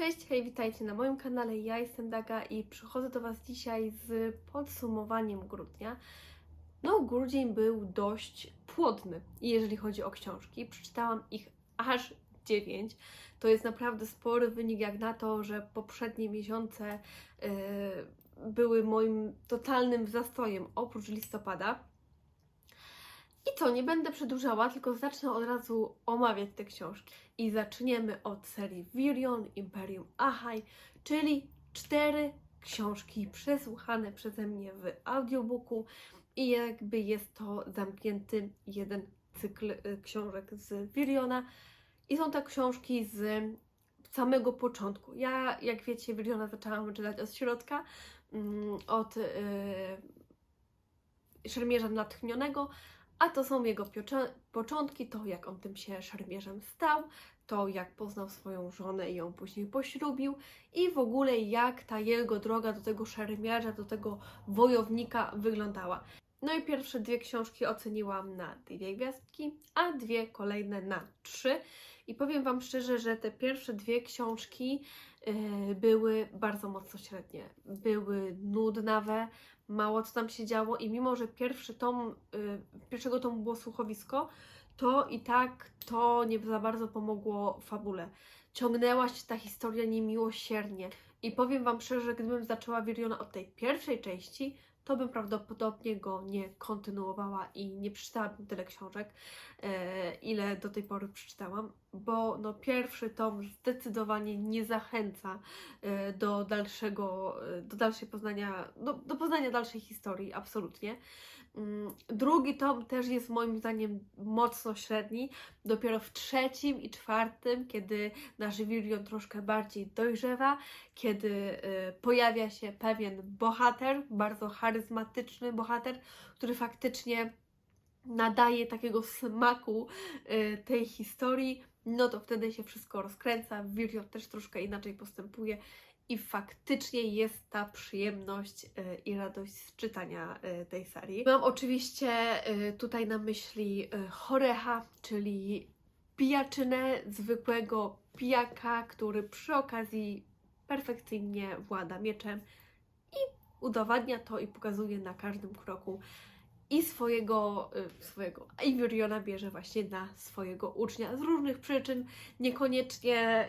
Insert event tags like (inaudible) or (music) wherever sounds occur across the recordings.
Cześć, hej, witajcie na moim kanale. Ja jestem Daga i przychodzę do Was dzisiaj z podsumowaniem grudnia. No, grudzień był dość płodny, jeżeli chodzi o książki. Przeczytałam ich aż 9. To jest naprawdę spory wynik, jak na to, że poprzednie miesiące yy, były moim totalnym zastojem, oprócz listopada. I co, nie będę przedłużała, tylko zacznę od razu omawiać te książki. I zaczniemy od serii Virion Imperium Ahai, czyli cztery książki przesłuchane przeze mnie w audiobooku i jakby jest to zamknięty jeden cykl y, książek z Viriona. I są to książki z samego początku. Ja, jak wiecie, Viriona zaczęłam czytać od środka, mm, od yy, Szermierza Natchnionego, a to są jego początki, to jak on tym się szermierzem stał, to jak poznał swoją żonę i ją później poślubił i w ogóle jak ta jego droga do tego szermierza, do tego wojownika wyglądała. No i pierwsze dwie książki oceniłam na dwie gwiazdki, a dwie kolejne na trzy. I powiem Wam szczerze, że te pierwsze dwie książki yy, były bardzo mocno średnie. Były nudnawe, mało co tam się działo i mimo, że pierwszy tom, y, pierwszego tomu było słuchowisko, to i tak to nie za bardzo pomogło fabule. Ciągnęła się ta historia niemiłosiernie. I powiem Wam szczerze, gdybym zaczęła Viriona od tej pierwszej części, to bym prawdopodobnie go nie kontynuowała i nie przeczytałabym tyle książek, e, ile do tej pory przeczytałam, bo no, pierwszy tom zdecydowanie nie zachęca e, do dalszego, e, do dalszej poznania, do, do poznania dalszej historii, absolutnie. Mm, Drugi tom też jest moim zdaniem mocno średni. Dopiero w trzecim i czwartym, kiedy nasz Virion troszkę bardziej dojrzewa, kiedy y, pojawia się pewien bohater, bardzo charyzmatyczny bohater, który faktycznie nadaje takiego smaku y, tej historii, no to wtedy się wszystko rozkręca. Virion też troszkę inaczej postępuje i faktycznie jest ta przyjemność y, i radość z czytania y, tej serii. Mam oczywiście y, tutaj na myśli Chorecha, czyli pijaczynę, zwykłego pijaka, który przy okazji perfekcyjnie włada mieczem i udowadnia to i pokazuje na każdym kroku i swojego, y, swojego Ivoriona bierze właśnie na swojego ucznia z różnych przyczyn, niekoniecznie,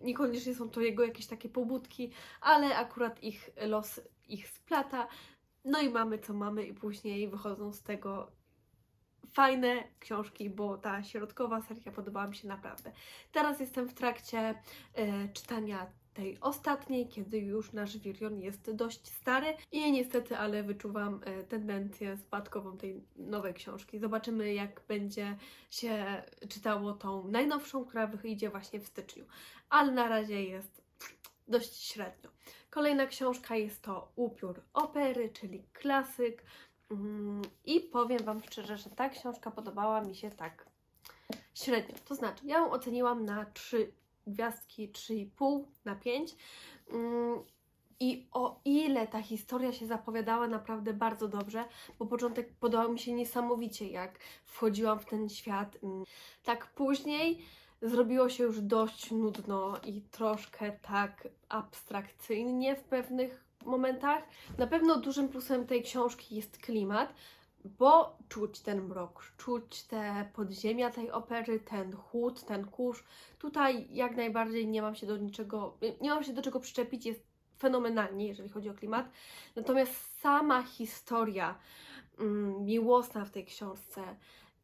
niekoniecznie są to jego jakieś takie pobudki, ale akurat ich los ich splata. No i mamy co mamy i później wychodzą z tego fajne książki, bo ta środkowa seria podobała mi się naprawdę. Teraz jestem w trakcie e, czytania tej ostatniej, kiedy już nasz Virion jest dość stary i niestety, ale wyczuwam e, tendencję spadkową tej nowej książki. Zobaczymy, jak będzie się czytało tą najnowszą, która wyjdzie właśnie w styczniu. Ale na razie jest dość średnio. Kolejna książka jest to Upiór Opery, czyli klasyk. Mm, I powiem Wam szczerze, że ta książka podobała mi się tak średnio. To znaczy, ja ją oceniłam na 3 gwiazdki, 3,5 na 5. Mm, I o ile ta historia się zapowiadała naprawdę bardzo dobrze, bo początek podobał mi się niesamowicie, jak wchodziłam w ten świat. Mm, Tak później zrobiło się już dość nudno i troszkę tak abstrakcyjnie w pewnych momentach. Na pewno dużym plusem tej książki jest klimat, bo czuć ten mrok, czuć te podziemia tej opery, ten chłód, ten kurz. Tutaj jak najbardziej nie mam się do niczego, nie mam się do czego przyczepić, jest fenomenalnie, jeżeli chodzi o klimat. Natomiast sama historia mm, miłosna w tej książce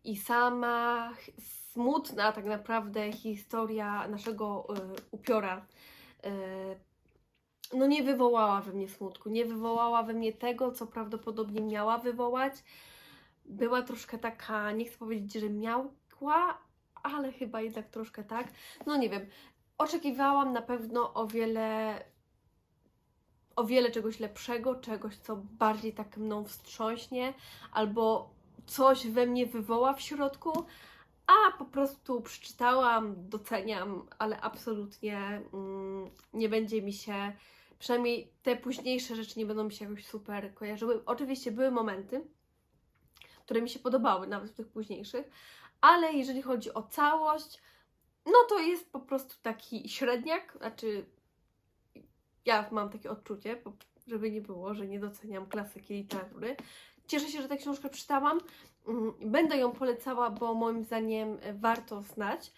i sama smutna tak naprawdę historia naszego y, upiora y, no nie wywołała we mnie smutku, nie wywołała we mnie tego, co prawdopodobnie miała wywołać. Była troszkę taka, nie chcę powiedzieć, że miałkła, ale chyba jednak troszkę tak. No nie wiem, oczekiwałam na pewno o wiele, o wiele czegoś lepszego, czegoś, co bardziej tak mną wstrząśnie, albo coś we mnie wywoła w środku, a po prostu przeczytałam, doceniam, ale absolutnie mm, nie będzie mi się przynajmniej te późniejsze rzeczy nie będą mi się jakoś super kojarzyły. Oczywiście były momenty, które mi się podobały, nawet w tych późniejszych, ale jeżeli chodzi o całość, no to jest po prostu taki średniak, znaczy ja mam takie odczucie, żeby nie było, że nie doceniam klasyki literatury. Cieszę się, że tę książkę przeczytałam. Mm, Będę ją polecała, bo moim zdaniem warto znać,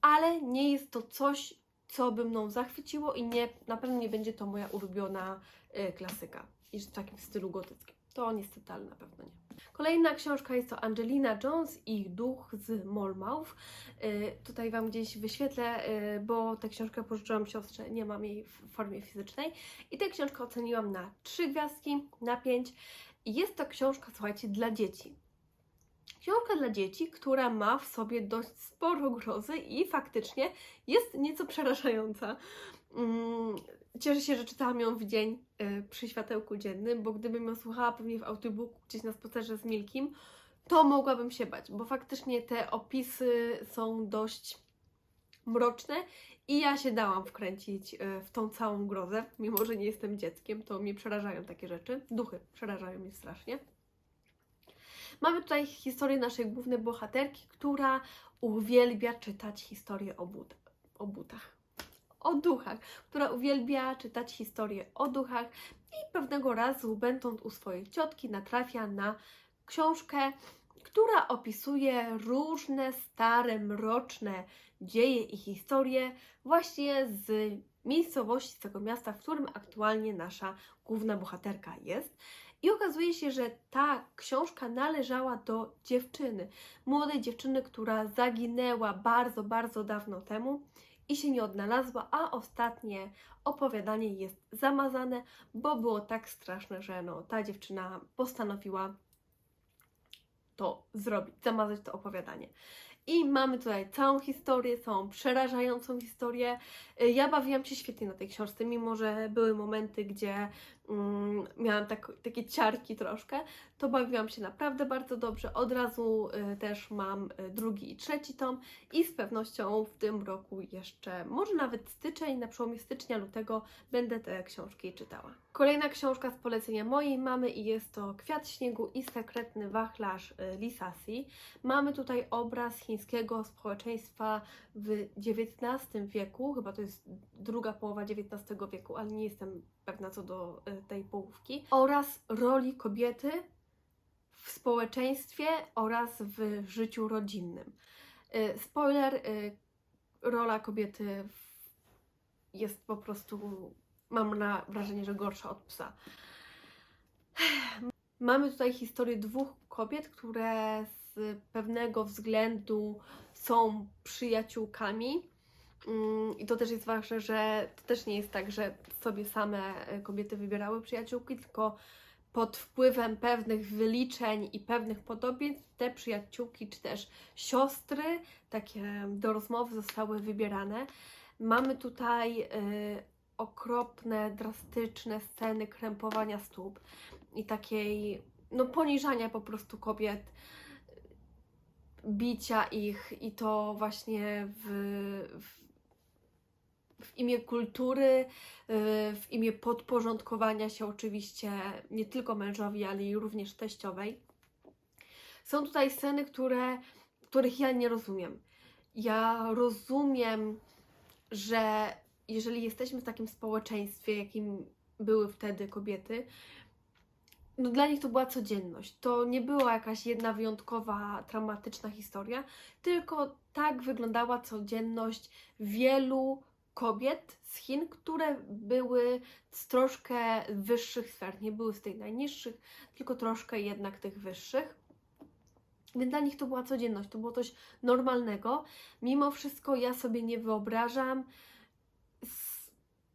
ale nie jest to coś, co by mną zachwyciło i nie, na pewno nie będzie to moja ulubiona e, klasyka. I w takim stylu gotyckim. To niestety, ale na pewno nie. Kolejna książka jest to Angelina Jones i Duch z Molmouth. Y, Tutaj Wam gdzieś wyświetlę, y, bo tę książkę pożyczyłam siostrze, nie mam jej w formie fizycznej. I tę książkę oceniłam na 3 gwiazdki, na 5. I jest to książka, słuchajcie, dla dzieci. Książka dla dzieci, która ma w sobie dość sporo grozy i faktycznie jest nieco przerażająca. Mm, Cieszę się, że czytałam ją w dzień y, przy światełku dziennym, bo gdybym ją słuchała pewnie w audiobooku gdzieś na spacerze z Milkim, to mogłabym się bać, bo faktycznie te opisy są dość mroczne i ja się dałam wkręcić e, w tą całą grozę, mimo że nie jestem dzieckiem, to mnie przerażają takie rzeczy. Duchy przerażają mnie strasznie. Mamy tutaj historię naszej głównej bohaterki, która uwielbia czytać historie o, but o butach. O duchach, która uwielbia czytać historie o duchach i pewnego razu, będąc u swojej ciotki, natrafia na książkę, która opisuje różne stare, mroczne dzieje i historie właśnie z miejscowości, z tego miasta, w którym aktualnie nasza główna bohaterka jest. I okazuje się, że ta książka należała do dziewczyny, młodej dziewczyny, która zaginęła bardzo, bardzo dawno temu i się nie odnalazła, a ostatnie opowiadanie jest zamazane, bo było tak straszne, że no, ta dziewczyna postanowiła to zrobić, zamazać to opowiadanie. I mamy tutaj całą historię, całą przerażającą historię. Ja bawiłam się świetnie na tej książce, mimo że były momenty, gdzie mm, miałam tak, takie ciarki troszkę, to bawiłam się naprawdę bardzo dobrze. Od razu y, też mam y, drugi i trzeci tom i z pewnością w tym roku jeszcze, może nawet styczeń, na przełomie stycznia, lutego będę te książki czytała. Kolejna książka z polecenia mojej mamy i jest to Kwiat śniegu i sekretny wachlarz y, Lisasi. Mamy tutaj obraz chińskiego społeczeństwa w XIX wieku, chyba to jest druga połowa XIX wieku, ale nie jestem pewna co do y, tej połówki, oraz roli kobiety w społeczeństwie oraz w życiu rodzinnym. Y, Spoiler, y, rola kobiety jest po prostu, mam na wrażenie, że gorsza od psa. (sighs) Mamy tutaj historię dwóch kobiet, które z pewnego względu są przyjaciółkami. Mm, I to też jest ważne, że to też nie jest tak, że sobie same e, kobiety wybierały przyjaciółki, tylko pod wpływem pewnych wyliczeń i pewnych podobieństw te przyjaciółki czy też siostry, takie do rozmowy zostały wybierane. Mamy tutaj y, okropne, drastyczne sceny krępowania stóp i takiej, no poniżania po prostu kobiet, bicia ich i to właśnie w, w, w imię kultury, y, w imię podporządkowania się oczywiście nie tylko mężowi, ale i również teściowej. Są tutaj sceny, które, których ja nie rozumiem. Ja rozumiem, że jeżeli jesteśmy w takim społeczeństwie, jakim były wtedy kobiety, no dla nich to była codzienność. To nie była jakaś jedna wyjątkowa, traumatyczna historia, tylko tak wyglądała codzienność wielu kobiet z Chin, które były z troszkę wyższych sfer. Nie były z tych najniższych, tylko troszkę jednak tych wyższych. Więc dla nich to była codzienność, to było coś normalnego. Mimo wszystko ja sobie nie wyobrażam,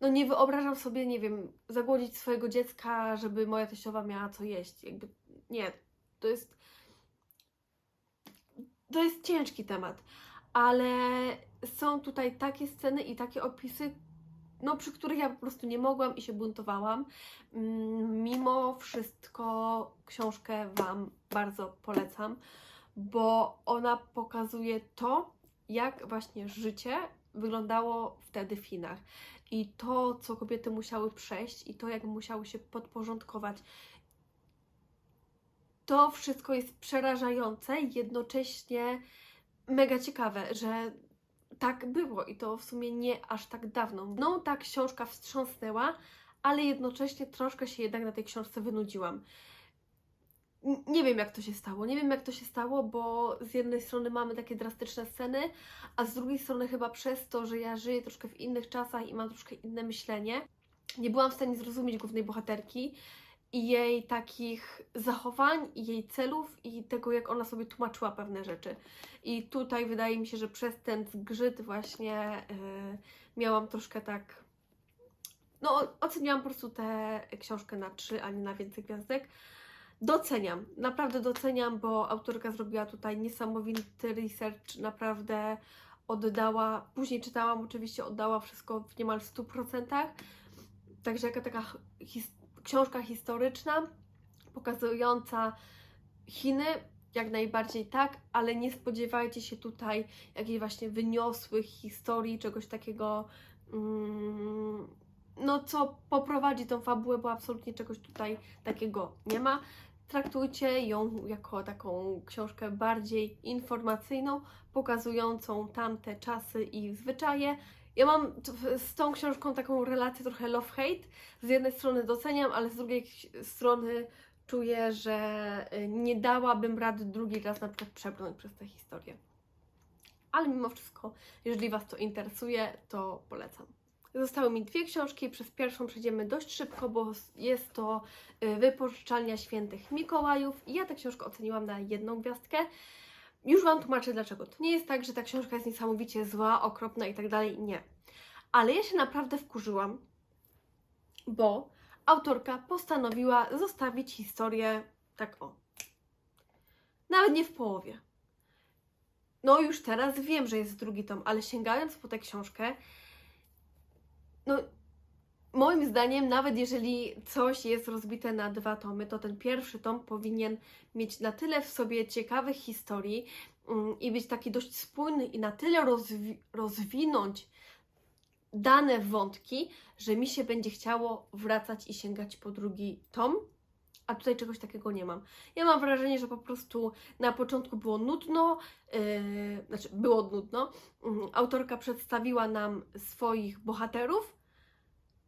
no nie wyobrażam sobie, nie wiem, zagłodzić swojego dziecka, żeby moja teściowa miała co jeść. Jakby nie, to jest to jest ciężki temat, ale są tutaj takie sceny i takie opisy, no przy których ja po prostu nie mogłam i się buntowałam. Mm, Mimo wszystko książkę Wam bardzo polecam, bo ona pokazuje to, jak właśnie życie wyglądało wtedy w Chinach. I to, co kobiety musiały przejść, i to, jak musiały się podporządkować. To wszystko jest przerażające jednocześnie mega ciekawe, że tak było i to w sumie nie aż tak dawno. No ta książka wstrząsnęła, ale jednocześnie troszkę się jednak na tej książce wynudziłam. Nie wiem, jak to się stało. Nie wiem, jak to się stało, bo z jednej strony mamy takie drastyczne sceny, a z drugiej strony chyba przez to, że ja żyję troszkę w innych czasach i mam troszkę inne myślenie, nie byłam w stanie zrozumieć głównej bohaterki i jej takich zachowań, i jej celów, i tego, jak ona sobie tłumaczyła pewne rzeczy. I tutaj wydaje mi się, że przez ten zgrzyt właśnie yy, miałam troszkę tak. No, oceniałam po prostu tę książkę na trzy, a nie na więcej gwiazdek. Doceniam, naprawdę doceniam, bo autorka zrobiła tutaj niesamowity research, naprawdę oddała, później czytałam, oczywiście oddała wszystko w niemal 100%. Także jaka taka his, książka historyczna, pokazująca Chiny, jak najbardziej tak, ale nie spodziewajcie się tutaj jakichś właśnie wyniosłych historii, czegoś takiego, mm, no co poprowadzi tą fabułę, bo absolutnie czegoś tutaj takiego nie ma. Traktujcie ją jako taką książkę bardziej informacyjną, pokazującą tamte czasy i zwyczaje. Ja mam z tą książką taką relację trochę love-hate. Z jednej strony doceniam, ale z drugiej strony czuję, że y, nie dałabym rady drugi raz na przykład przebrnąć przez tę historię. Ale mimo wszystko, jeżeli Was to interesuje, to polecam. Zostały mi dwie książki. Przez pierwszą przejdziemy dość szybko, bo jest to y, Wypożyczalnia Świętych Mikołajów. Ja tę książkę oceniłam na jedną gwiazdkę. Już Wam tłumaczę dlaczego. To nie jest tak, że ta książka jest niesamowicie zła, okropna i tak dalej. Nie. Ale ja się naprawdę wkurzyłam, bo autorka postanowiła zostawić historię tak o. Nawet nie w połowie. No już teraz wiem, że jest drugi tom, ale sięgając po tę książkę, no moim zdaniem, nawet jeżeli coś jest rozbite na dwa tomy, to ten pierwszy tom powinien mieć na tyle w sobie ciekawych historii mm, i być taki dość spójny i na tyle rozwi- rozwinąć dane wątki, że mi się będzie chciało wracać i sięgać po drugi tom. A tutaj czegoś takiego nie mam. Ja mam wrażenie, że po prostu na początku było nudno, yy, znaczy było nudno. Yy, autorka przedstawiła nam swoich bohaterów,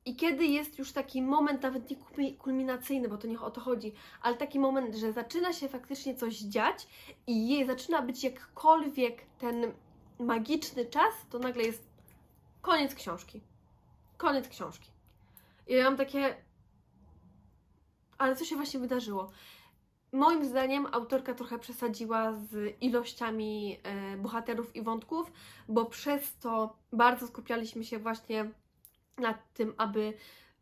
i kiedy jest już taki moment, nawet nie kulmi- kulminacyjny, bo to nie o to chodzi, ale taki moment, że zaczyna się faktycznie coś dziać i jej zaczyna być jakkolwiek ten magiczny czas, to nagle jest koniec książki. Koniec książki. I ja mam takie. Ale co się właśnie wydarzyło? Moim zdaniem autorka trochę przesadziła z ilościami e, bohaterów i wątków, bo przez to bardzo skupialiśmy się właśnie nad tym, aby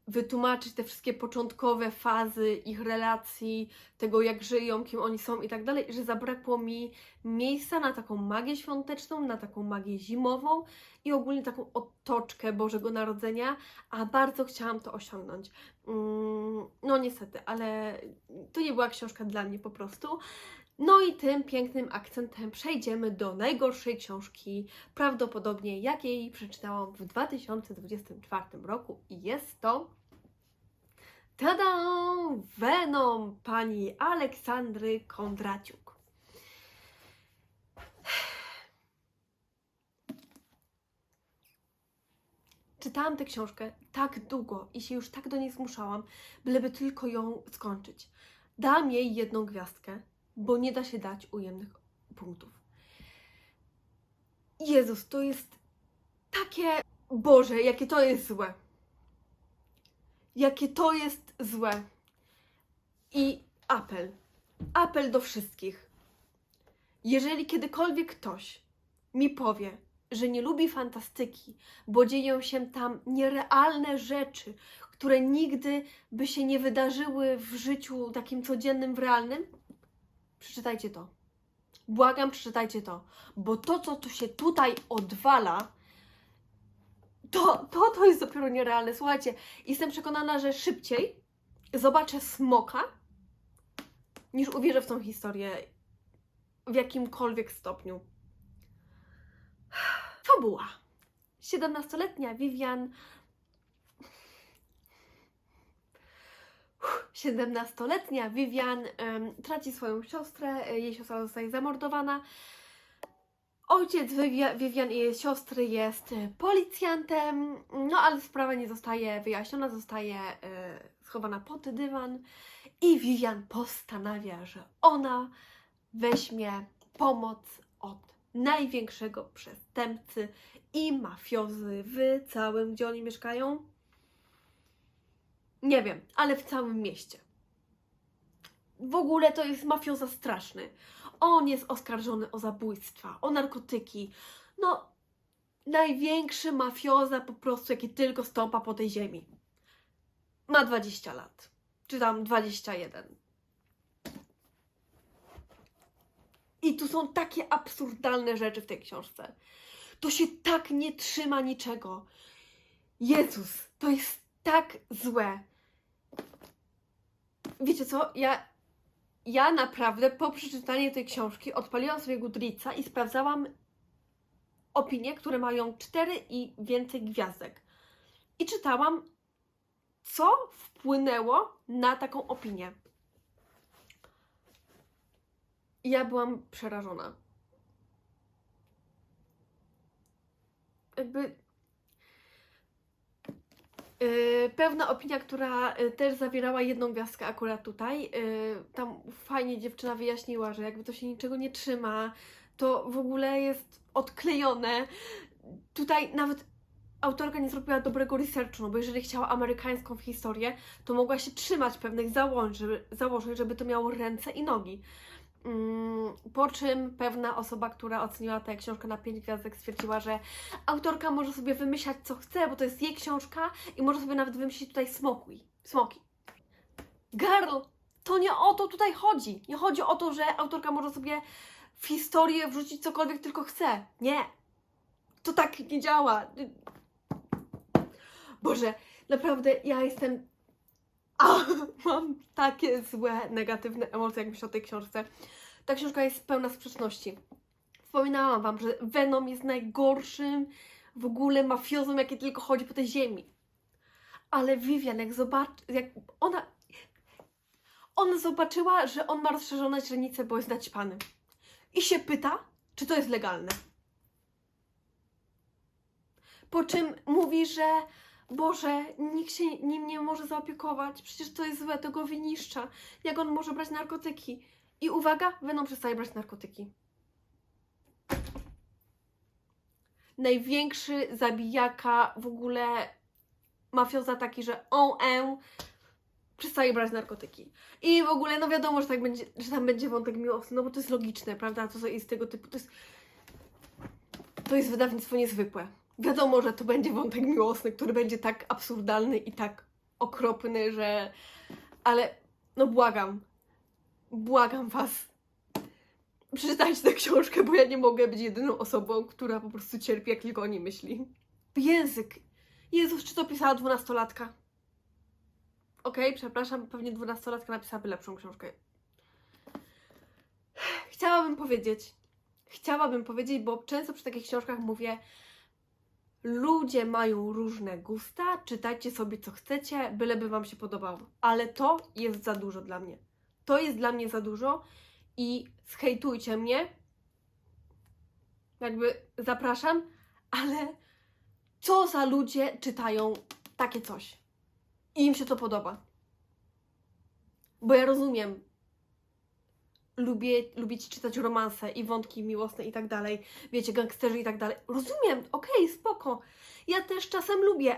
wytłumaczyć te wszystkie początkowe fazy ich relacji, tego jak żyją, kim oni są i tak dalej, że zabrakło mi miejsca na taką magię świąteczną, na taką magię zimową i ogólnie taką otoczkę Bożego Narodzenia, a bardzo chciałam to osiągnąć. Mm, No niestety, ale to nie była książka dla mnie po prostu. No i tym pięknym akcentem przejdziemy do najgorszej książki, prawdopodobnie jakiej przeczytałam w 2024 roku i jest to tada! Venom pani Aleksandry Kondraciuk. Czytałam tę książkę tak długo i się już tak do niej zmuszałam, byleby tylko ją skończyć. Dam jej jedną gwiazdkę, bo nie da się dać ujemnych punktów. Jezus, to jest takie. Boże, jakie to jest złe. Jakie to jest złe. I apel. Apel do wszystkich. Jeżeli kiedykolwiek ktoś mi powie, że nie lubi fantastyki, bo dzieją się tam nierealne rzeczy, które nigdy by się nie wydarzyły w życiu takim codziennym, w realnym, przeczytajcie to. Błagam, przeczytajcie to, bo to, co tu się tutaj odwala, to, to, to jest dopiero nierealne. Słuchajcie, jestem przekonana, że szybciej zobaczę smoka, niż uwierzę w tą historię w jakimkolwiek stopniu. Fabuła. 17-letnia Vivian 17-letnia Vivian traci swoją siostrę, e, jej siostra zostaje zamordowana. Ojciec Vivia- Vivian i jej siostry jest e, policjantem, no ale sprawa nie zostaje wyjaśniona, zostaje e, schowana pod dywan i Vivian postanawia, że ona weźmie pomoc od największego przestępcy i mafiozy w całym, gdzie oni mieszkają? Nie wiem, ale w całym mieście. W ogóle to jest mafioza straszny. On jest oskarżony o zabójstwa, o narkotyki. No, największy mafioza po prostu, jaki tylko stąpa po tej ziemi. Ma 20 lat. Czy tam 21. I tu są takie absurdalne rzeczy w tej książce. To się tak nie trzyma niczego. Jezus, to jest tak złe. Wiecie co? Ja, ja naprawdę po przeczytaniu tej książki odpaliłam sobie Goodreadsa i sprawdzałam opinie, które mają 4 i więcej gwiazdek. I czytałam, co wpłynęło na taką opinię. I ja byłam przerażona. Jakby. Yy, pewna opinia, która yy, też zawierała jedną gwiazdkę akurat tutaj. Yy, tam fajnie dziewczyna wyjaśniła, że jakby to się niczego nie trzyma, to w ogóle jest odklejone. Tutaj nawet autorka nie zrobiła dobrego researchu, no bo jeżeli chciała amerykańską historię, to mogła się trzymać pewnych założeń, żeby, założeń, żeby to miało ręce i nogi. Mm, Po czym pewna osoba, która oceniła tę książkę na 5 gwiazdek, stwierdziła, że autorka może sobie wymyślać co chce, bo to jest jej książka i może sobie nawet wymyślić tutaj smoki. Smoki. Girl, to nie o to tutaj chodzi. Nie chodzi o to, że autorka może sobie w historię wrzucić cokolwiek tylko chce. Nie. To tak nie działa. Boże, naprawdę ja jestem. A, (laughs) mam takie złe, negatywne emocje, jak myślę o tej książce. Ta książka jest pełna sprzeczności. Wspominałam Wam, że Venom jest najgorszym w ogóle mafiozą, jaki tylko chodzi po tej ziemi. Ale Vivian, jak zobaczy, jak ona. Ona zobaczyła, że on ma rozszerzone źrenice, bo jest naćpany. I się pyta, czy to jest legalne. Po czym mówi, że Boże, nikt się nim nie może zaopiekować, przecież to jest złe, to go wyniszcza. Jak on może brać narkotyki? I uwaga, Venom przestaje brać narkotyki. Największy zabijaka w ogóle mafioza taki, że on e, przestaje brać narkotyki. I w ogóle, no wiadomo, że, tak będzie, że tam będzie wątek miłosny, no bo to jest logiczne, prawda? To jest tego typu, to jest, to jest wydawnictwo niezwykłe. Wiadomo, że to będzie wątek miłosny, który będzie tak absurdalny i tak okropny, że... Ale, no błagam, błagam Was, przeczytajcie tę książkę, bo ja nie mogę być jedyną osobą, która po prostu cierpi, jak tylko o niej myśli. Język. Jezus, czy to pisała dwunastolatka? Okej, przepraszam, pewnie dwunastolatka napisałaby lepszą książkę. Chciałabym powiedzieć, chciałabym powiedzieć, bo często przy takich książkach mówię, ludzie mają różne gusta, czytajcie sobie co chcecie, byleby Wam się podobało. Ale to jest za dużo dla mnie. To jest dla mnie za dużo i zhejtujcie mnie. Jakby zapraszam, ale co za ludzie czytają takie coś? I im się to podoba. Bo ja rozumiem, lubię, lubicie czytać romanse i wątki miłosne i tak dalej, wiecie, gangsterzy i tak dalej. Rozumiem, okej, spoko. Ja też czasem lubię,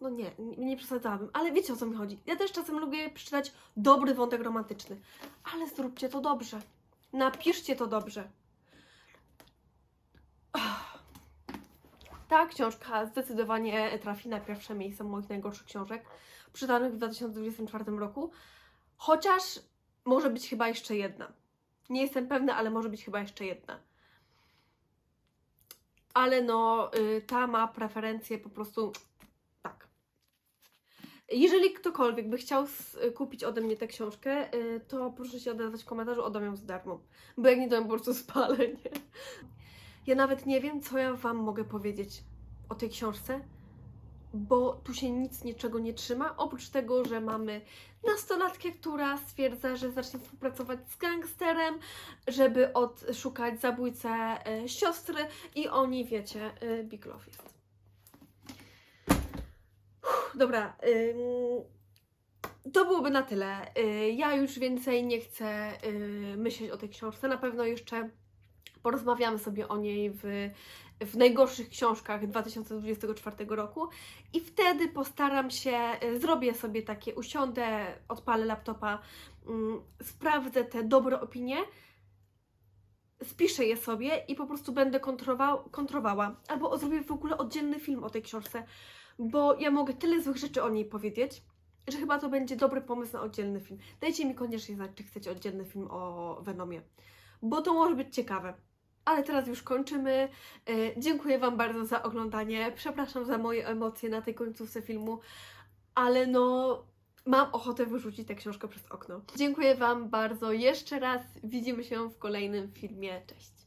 no nie, nie, nie przesadzałabym, ale wiecie o co mi chodzi. Ja też czasem lubię przeczytać dobry wątek romantyczny, ale zróbcie to dobrze. Napiszcie to dobrze. Ta książka zdecydowanie trafi na pierwsze miejsce moich najgorszych książek, czytanych w 2024 roku, chociaż może być chyba jeszcze jedna. Nie jestem pewna, ale może być chyba jeszcze jedna. Ale no, y, ta ma preferencje po prostu tak. Jeżeli ktokolwiek by chciał kupić ode mnie tę książkę, y, to proszę się odezwać w komentarzu, oddam ją za darmo. Bo jak nie, to ją po prostu spalę, nie? Ja nawet nie wiem, co ja Wam mogę powiedzieć o tej książce, bo tu się nic niczego nie trzyma, oprócz tego, że mamy nastolatkę, która stwierdza, że zacznie współpracować z gangsterem, żeby odszukać zabójcę e, siostry i oni, wiecie, e, Big Love jest. Dobra, ym, to byłoby na tyle. Y, Ja już więcej nie chcę y, myśleć o tej książce. Na pewno jeszcze porozmawiamy sobie o niej w, w najgorszych książkach 2024 roku i wtedy postaram się, y, zrobię sobie takie, usiądę, odpalę laptopa, ym, sprawdzę te dobre opinie, spiszę je sobie i po prostu będę kontrował, kontrowała. Albo zrobię w ogóle oddzielny film o tej książce, bo ja mogę tyle złych rzeczy o niej powiedzieć, że chyba to będzie dobry pomysł na oddzielny film. Dajcie mi koniecznie znać, czy chcecie oddzielny film o Venomie, bo to może być ciekawe. Ale teraz już kończymy. E, Dziękuję Wam bardzo za oglądanie. Przepraszam za moje emocje na tej końcówce filmu, ale no mam ochotę wyrzucić tę książkę przez okno. Dziękuję Wam bardzo jeszcze raz. Widzimy się w kolejnym filmie. Cześć!